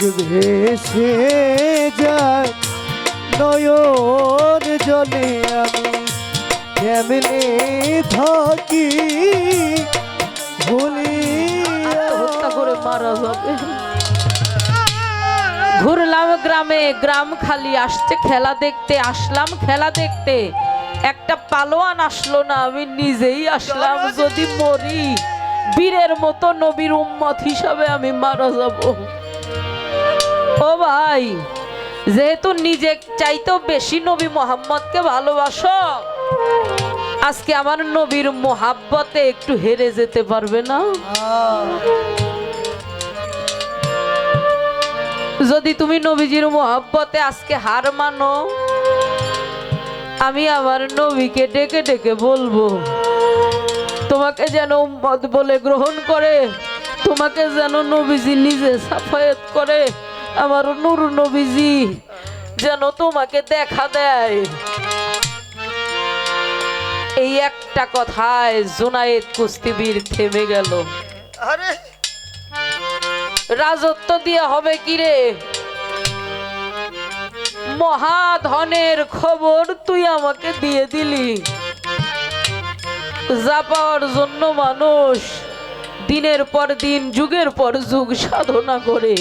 ভেসে যায়। নয়ন জলে আমি কেমনে থাকি। ভুলি হত্যা করে মারা যাবে। ঘুরলাম গ্রামে গ্রাম খালি আসছে খেলা দেখতে আসলাম খেলা দেখতে। একটা পালোয়ান আসলো না আমি নিজেই আসলাম। যদি মরি বীরের মতো নবীর উম্মত হিসাবে আমি মারা যাব। ও ভাই, যেহেতু নিজে চাইতেও বেশি নবী মোহাম্মদকে ভালোবাসো, আজকে আমার নবীর মোহাব্বতে একটু হেরে যেতে পারবে না? যদি তুমি নবীজির মোহাব্বতে আজকে হার মানো, আমি আমার নবীকে ডেকে ডেকে বলব, তোমাকে যেন উম্মত বলে গ্রহণ করে, তোমাকে যেন নবীজি নিজে সাফায়াত করে আমার নূর নবীজি যেন তোমাকে দেখা দেয়। এই একটা কথায় জোনায়েদ কুস্তিবীর থেমে গেল। আরে! রাজত্ব দিয়ে হবে কি রে? মহাধনের খবর তুই আমাকে দিয়ে দিলি। যা পাওয়ার জন্য মানুষ দিনের পর দিন যুগের পর যুগ সাধনা করে।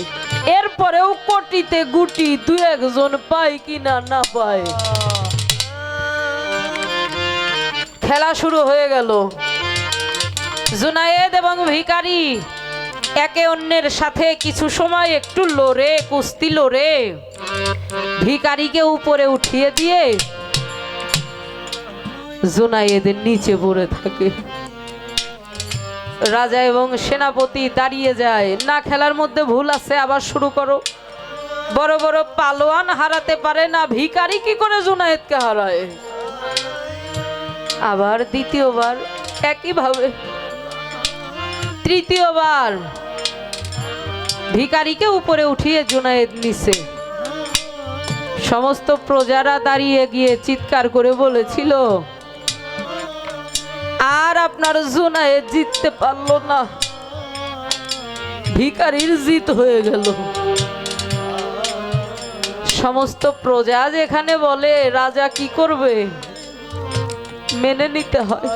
এরপরেও কোটিতে গুটি দু একজন পায় কিনা না পায়। খেলা শুরু হয়ে গেল। জুনায়েদ এবং ভিকারি একে অন্যের সাথে কিছু সময় একটু লড়ে, কুস্তি লড়ে। ভিকারিকে উপরে উঠিয়ে দিয়ে জুনায়েদের নিচে পড়ে থাকে। রাজা এবং সেনাপতি দাঁড়িয়ে যায়। না খেলার মধ্যে ভুল আছে, আবার শুরু করো। বড় বড় পালোয়ান হারাতে পারে না ভিকারি কি করে জুনায়েদকে হারায়? আবার দ্বিতীয়বার, একইভাবে। তৃতীয়বার ভিকারিকে উপরে উঠিয়ে জুনায়েদ নিছে। সমস্ত প্রজারা দাঁড়িয়ে গিয়ে চিৎকার করে বলেছিল আর আপনার জুনায়েদ জিততে পারল না। ভিকারির জিত হয়ে গেল। সমস্ত প্রজা যেখানে বলে, রাজা কি করবে? মেনে নিতে হয়।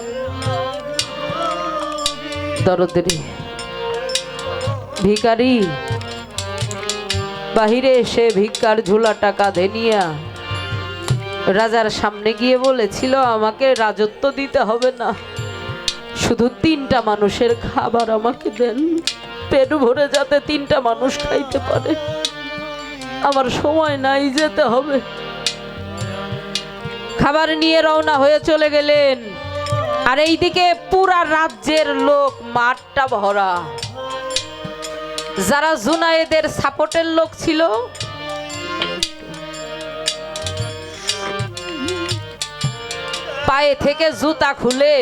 দরদেরি ভিকারি বাহিরে এসে ভিক্ষার ঝুলাটা কাঁধে নিয়া রাজার সামনে গিয়ে বলেছিল, আমাকে রাজত্ব দিতে হবে না। শুধু তিনটা মানুষের খাবার আমাকে দেন। পেট ভরে যাতে তিনটা মানুষ খাইতে পারে। আমার সময় নাই যেতে হবে। খাবার নিয়ে রওনা হয়ে চলে গেলেন। আর এইদিকে পুরা রাজ্যের লোক মাঠটা ভরা। যারা জুনায়েদের সাপোর্টের লোক ছিল পায়ে থেকে জুতা খুলে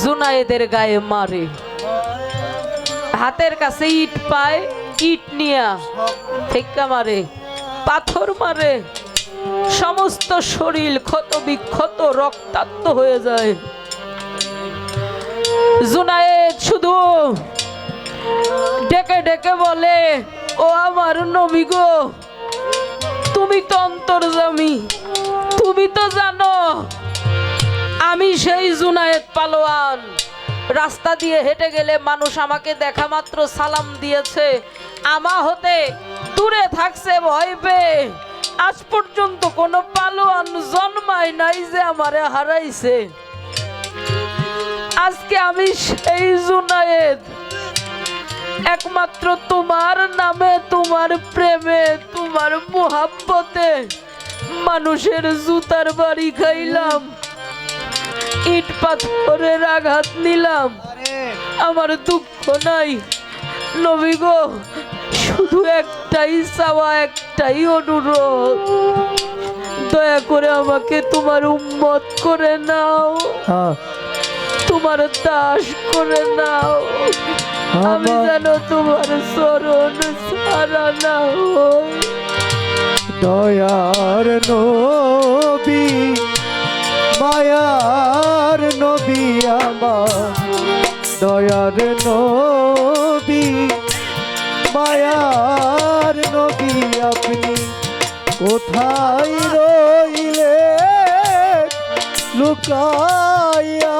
জুনায়েদের গায়ে মারে। হাতের কাছে ইট পায়, ইট নিয়া ঠেক্কা মারে, পাথর মারে। সমস্ত শরীর ক্ষত বিক্ষত, রক্তাক্ত হয়ে যায়। জুনায়েদ শুধু ডেকে ডেকে বলে, ও আমার নবী গো, তুমি তো অন্তর্জামী তুমি তো জানো আমি সেই জুনায়েদ পালোয়ান। রাস্তা দিয়ে হেঁটে গেলে মানুষ আমাকে দেখা মাত্র সালাম দিয়েছে। আমা হতে দূরে থাকছে, ভয় পেয়ে। আজ পর্যন্ত কোনো পালোয়ান জন্মায় নাই যে আমারে হারাইছে। আজকে আমি সেই জুনায়েদ। একমাত্র তোমার নামে, তোমার প্রেমে, তোমার মোহাব্বতে মানুষের জুতার বাড়ি খাইলাম। ইট পাথরের আঘাত নিলাম। আমার দুঃখ নাই। নবী গো শুধু একটাই চাওয়া একটাই অনুরোধ। দয়া করে আমাকে তোমার উম্মত করে নাও। হ্যাঁ। তোমার দাস করে নাও। আমি যেন তোমার চরণ সারা না দয়ার নবী মায়ার দয়ার নবী মায়ার আপনি কোথায় রইলে লুকাইয়া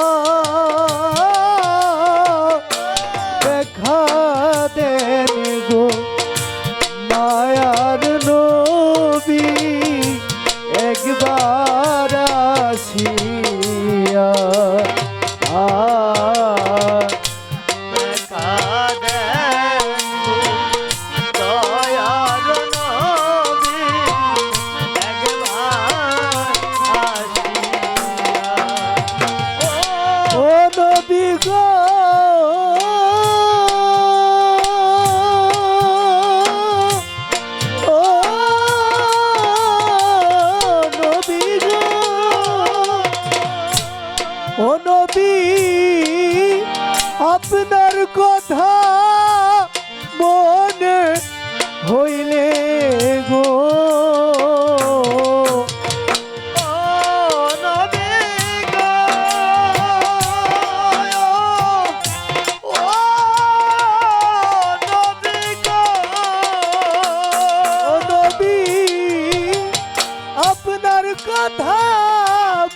কথা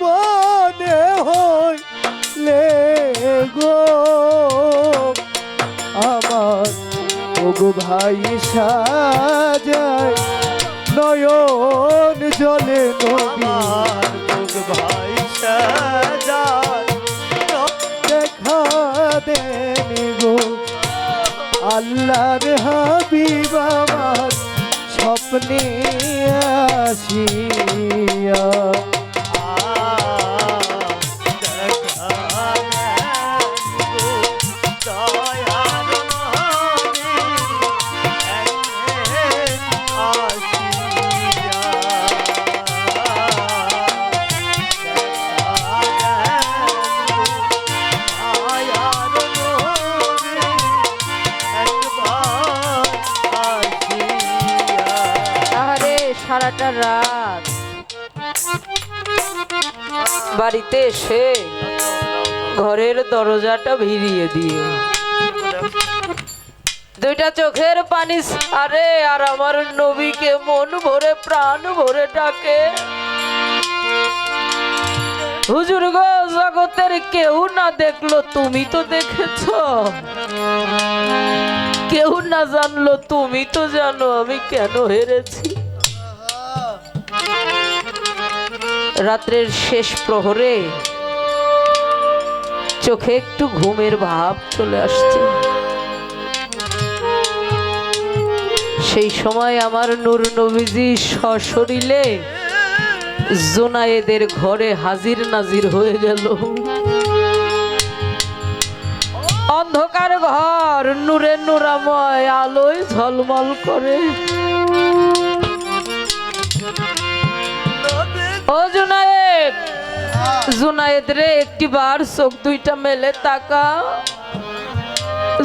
মনে হইলে গো। আমার ওগো ভাই সাজায় নয়ন জলে নবী ভাই সাজায় দেখা দেন গো। আল্লাহর হাবিব আমার স্বপ্নে আসিয়া বাড়িতে এসে ঘরের দরজাটা ভিড়িয়ে দিয়ে। দুইটা চোখের পানি, আরে, আর আমার নবীকে মন ভরে, প্রাণ ভরে ডাকে। হুজুর গো, জগতের কেউ না দেখল, তুমি তো দেখেছ। কেউ না জানলো, তুমি তো জানো, আমি কেন হেরেছি? রাত্রের শেষ প্রহরে চোখে একটু ঘুমের ভাব চলে আসছে। সেই সময় আমার নূর নবীজি সশরীলে জোনায়েদের ঘরে হাজির নাজির হয়ে গেল। অন্ধকার ঘর নূরে নূরাময় আলোয় ঝলমল করে। ও জুনায়েদ জুনায়েদ রে একটি বার চোখ দুইটা মেলে তাকা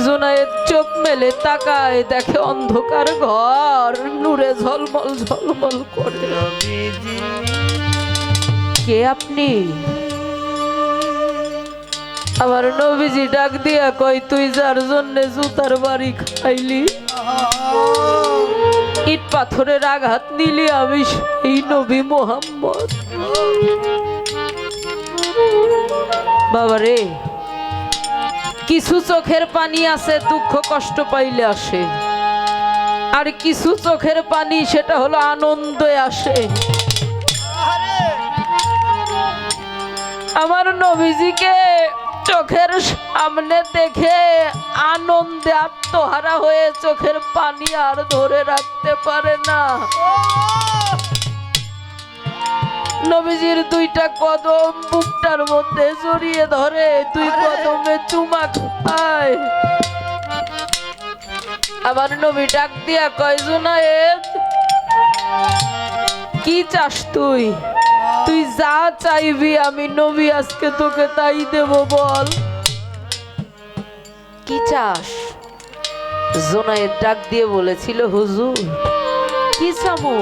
জুনায়েদ চোখ মেলে তাকায়, দেখে অন্ধকার ঘর নূরে ঝলমল ঝলমল করে। কে আপনি? আমার নবীজি ডাক দিয়া কই তুই যার জন্য জুতার বাড়ি খাইলি? ইট পাথরের আঘাত নিলি আমি সেই নবী মোহাম্মদ। বাবা রে, কিছু চোখের পানি আছে, দুঃখ কষ্ট পাইলে আসে। আর কিছু চোখের পানি, সেটা হলো আনন্দে আসে। আমার নবীজিকে চোখের সামনে দেখে আনন্দে আত্মহারা হয়ে চোখের পানি আর ধরে রাখতে পারে না। নবীজির দুইটা কদম বুকটার মধ্যে জড়িয়ে ধরে দুই কদমে চুমা খায়। আবার নবী ডাক দিয়া কয় জুনায়েদ কি চাস তুই? তুই যা চাইবি আমি নবী আজকে তোকে তাই দেব বল। কি চাস? জোনায়ের ডাক দিয়ে বলেছিল হুজুর কি চাবো?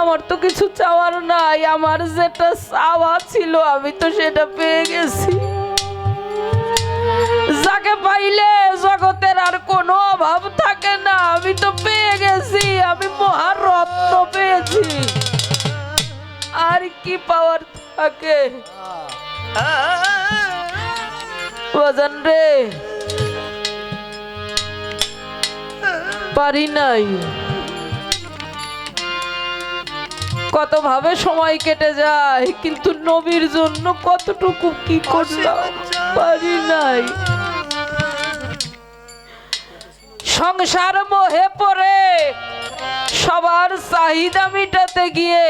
আমার তো কিছু চাওয়ার নাই আমার যেটা চাওয়া ছিল আমি তো সেটা পেয়ে গেছি। যাকে পাইলে জগতের আর কোনো অভাব থাকে না আমি তো পেয়ে গেছি আমি থাকে? বাজান রে। পারি নাই। কত ভাবে সময় কেটে যায়, কিন্তু নবীর জন্য কতটুকু কি করলাম, পারি নাই। সংসার মোহে পড়ে, সবার চাহিদা মিটাতে গিয়ে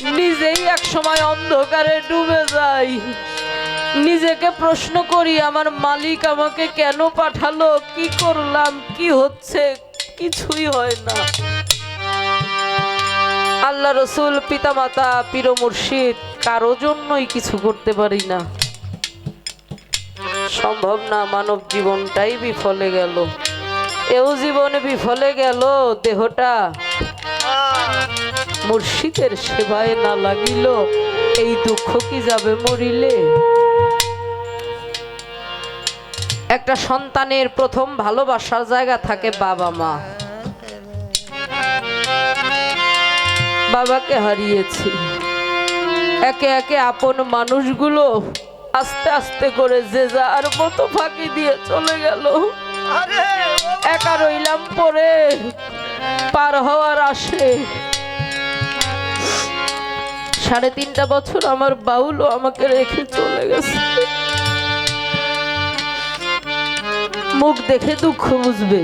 নিজেই এক সময় অন্ধকারে ডুবে যাই। নিজেকে প্রশ্ন করি, আমার মালিক আমাকে কেন পাঠালো? কি করলাম? কি হচ্ছে? কিছুই হয় না। আল্লাহ রসুল, পিতামাতা পীর মুর্শিদ কারও জন্যই কিছু করতে পারি না। সম্ভব না, মানব জীবনটাই বিফলে গেল। এও জীবনে বিফলে গেল দেহটা। মুর্শিদের সেবায় না লাগিল এই দুঃখ কি যাবে মরিলে? একটা সন্তানের প্রথম ভালোবাসার জায়গা থাকে বাবা মা। বাবাকে হারিয়েছি। একে একে আপন মানুষগুলো আস্তে আস্তে করে যে যার মতো ফাঁকি দিয়ে চলে গেল। একা রইলাম পরে পার হওয়ার আসে। সাড়ে তিনটা বছর আমার বাউলও আমাকে রেখে চলে গেছে। মুখ দেখে দুঃখ বুঝবে,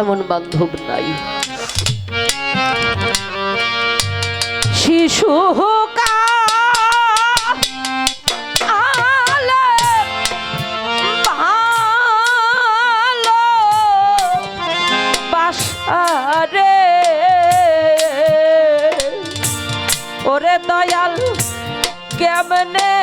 এমন বান্ধব নাই। শিশু কেমনে